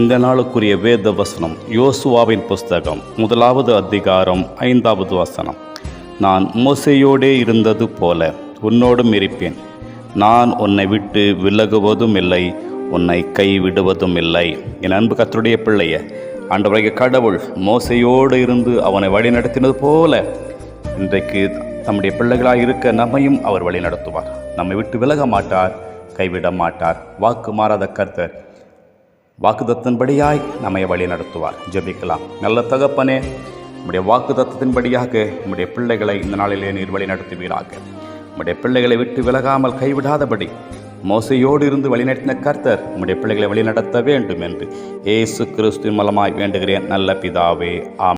இந்த நாளுக்குரிய வேத வசனம் யோசுவாவின் புஸ்தகம் முதலாவது அதிகாரம் ஐந்தாவது வசனம். நான் மோசையோடே இருந்தது போல உன்னோடும் இருப்பேன். நான் உன்னை விட்டு விலகுவதும் இல்லை உன்னை கைவிடுவதும் இல்லை. என் அன்பு கத்தருடைய பிள்ளைய ஆண்டவரைய கடவுள் மோசையோடு இருந்து அவனை வழிநடத்தினது போல இன்றைக்கு நம்முடைய பிள்ளைகளாக இருக்க நம்மையும் அவர் வழி நடத்துவார் நம்மை விட்டு விலக மாட்டார் கைவிட மாட்டார். வாக்கு மாறாத கர்த்தர் வாக்குதத்தின்படியாய் நம்மை வழி நடத்துவார். ஜெபிக்கலாம். நல்ல தகப்பனே நம்முடைய வாக்குதத்தின்படியாக நம்முடைய பிள்ளைகளை இந்த நாளிலே நீர் வழி நடத்துவீராக. நம்முடைய பிள்ளைகளை விட்டு விலகாமல் கைவிடாதபடி மோசையோடு இருந்து வழிநடத்தின கர்த்தர் நம்முடைய பிள்ளைகளை வழிநடத்த வேண்டும் என்று. இயேசு கிறிஸ்துவின் மூலமாய் வேண்டுகிறேன். நல்ல பிதாவே ஆம்